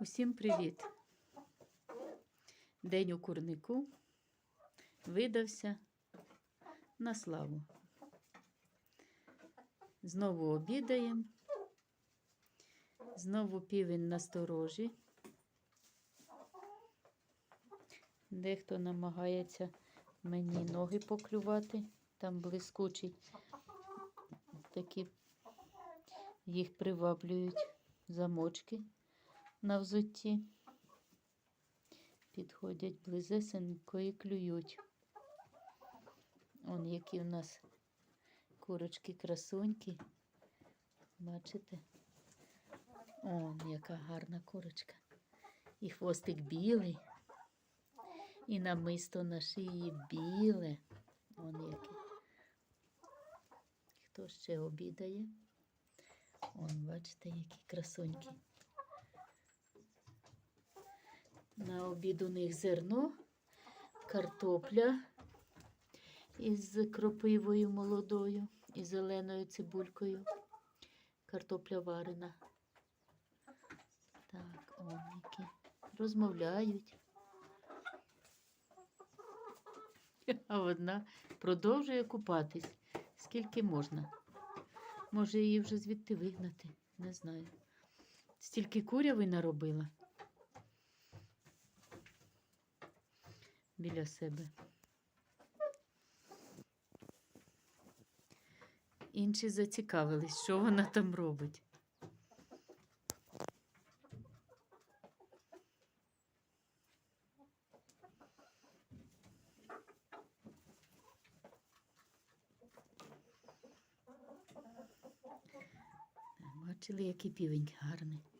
Усім привіт! День у курнику видався на славу. Знову обідаємо. Знову півень на сторожі. Дехто намагається мені ноги поклювати, там блискучі. Такі їх приваблюють замочки на взутті. Підходять близесенько і клюють. Он які у нас курочки красунькі. Бачите? Он яка гарна курочка. І хвостик білий. І намисто на шиї біле. Он яке. Хто ще обідає? Он, бачите, які красунькі. На обід у них зерно, картопля із кропивою молодою і зеленою цибулькою. Картопля варена. Так, он які. Розмовляють. А одна продовжує купатись. Скільки можна? Може, її вже звідти вигнати? Не знаю. Стільки куряви наробила. Біля себе. Інші зацікавились, що вона там робить. Бачили, який півень гарний.